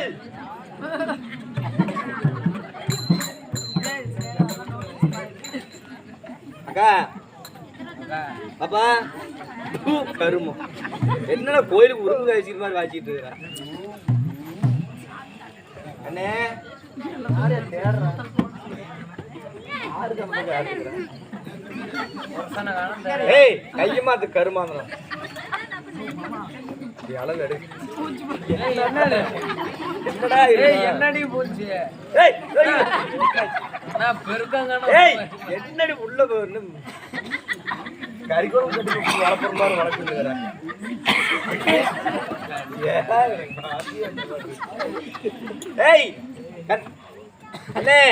கோயில் அக்கா. பாப்பா. கருமம். என்னடா கோயிலுக்கு உருவம் காய்ச்சிட்டு மாதிரி காய்ச்சிட்டு இருக்கிற அண்ணே. யாரையா ஏய் கருமாந்திரம் இப்படி அளவு என்னடா போச்சு? நான் பெருக்கங்க ஏய், என்னடி உள்ள போய் கறிக்குழம்பு கட்டி வளர்ப்புற மாதிரி வளர்க்குறேன் ஏய் அண்ணே.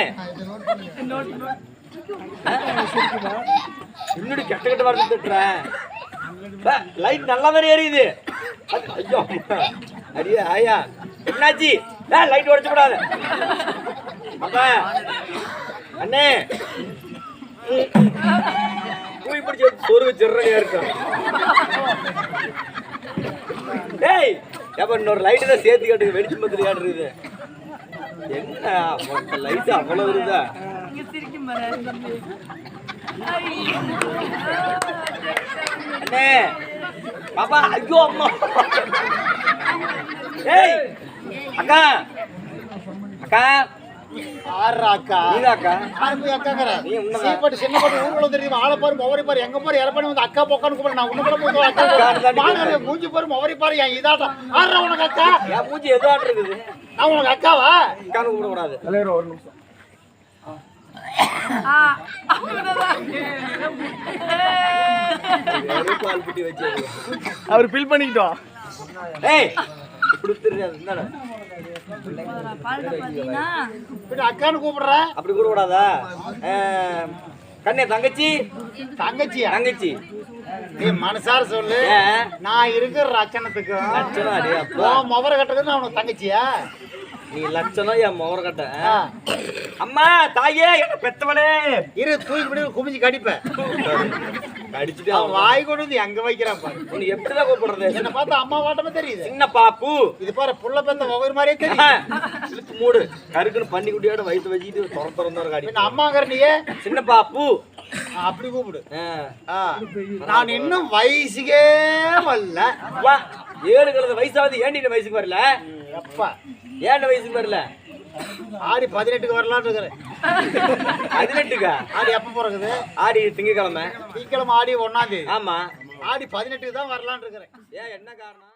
இன்னொரு கெட்ட கெட்ட வார்த்தை திட்டுறேன் லைட் நல்லா தானே எரியுது. ஐயோ. அடியே ஆயா. என்னாச்சு ஏ லைட் உடச்சு கூடாது அப்பா அண்ணே. தூய் பிடிச்சி சொருகு சிறனையா இருக்கும். டேய் ஏப்பா இன்னொரு லைட்டு தான் சேர்த்து காட்டுங்க வெடிச்சு பத்திரி காட்டுறது என்ன லைட் அவ்வளவு இருக்குதா? அண்ணே பாப்பா ஐயோ அம்மா. ஏய் அக்கா. அக்கா. ஆறா அக்கா நீதா அக்கா யார் போய் அக்காங்கிற நீ உன்னதான். சீப்பட்டு சின்ன பட்டு தெரியுமா? ஆளை பாரு மொவரி பாரு. எங்க பாரு? இறப்பணி வந்து அக்கா பொக்கான்னு கூப்பிடு நான் உன்ன கூட அக்கா. மூஞ்சி பாரு மொவரி பாரு. என் இதாட்டம் ஆறா உனக்கு அக்கா. என் மூஞ்சி இருக்குது. நான் உனக்கு அக்காவா? அக்கான்னு கூப்பிட கூடாது ஒரு நிமிஷம். அவர் பில் பண்ணிக்கிட்டோம். ஏய் அக்கான்னு கூப்பிடுற? அப்படி கூட கூடாதா கண்ணே தங்கச்சி? தங்கச்சியா? தங்கச்சி. நீ மனசார சொல்லு. நான் இருக்கிற ரச்சனத்துக்கு லட்சணம் அடே அப்பா. முவர கட்டுறது நான் உனக்கு தங்கச்சியா? நீ லட்சணம் என் முகர கட்ட. அம்மா தாயே என்ன பெத்தவளே? இரு தூக்கி குமிஞ்சு கடிப்பேன் அடிச்சுட்டு அவன் வாய் கொண்டு வந்து எங்க வைக்கிறான் பாரு. உனக்கு எப்படிதான் கூப்பிடுறது? என்ன பார்த்தா அம்மா வாட்டமே தெரியுது. சின்ன பாப்பு. இது பாரு புள்ள பெத்த ஒவ்வொரு மாதிரியே தெரியும் இழுத்து மூடு. கருக்குன்னு பண்ணி குட்டியோட வயிற்று வச்சுக்கிட்டு திற திறந்தோட காடி அம்மாங்கிற நீயே சின்ன பாப்பு. அப்படி கூப்பிடு. நான் இன்னும் வயசுக்கே வரல. ஏழு கழுத வயசாவது ஏண்டி இந்த வயசுக்கு வரல. எப்பா. ஏண்ட வயசுக்கு வரல? ஆடி பதினெட்டுக்கு வரலான்னு இருக்கிறேன். பதினெட்டுக்கா? ஆடி எப்ப பிறகுது? ஆடி திங்கக்கிழமை. திங்கிழமை ஆடி ஒன்னாம் தேதி. ஆமா. ஆடி பதினெட்டுக்கு தான் வரலான்னு இருக்கிறேன். ஏன் என்ன காரணம்?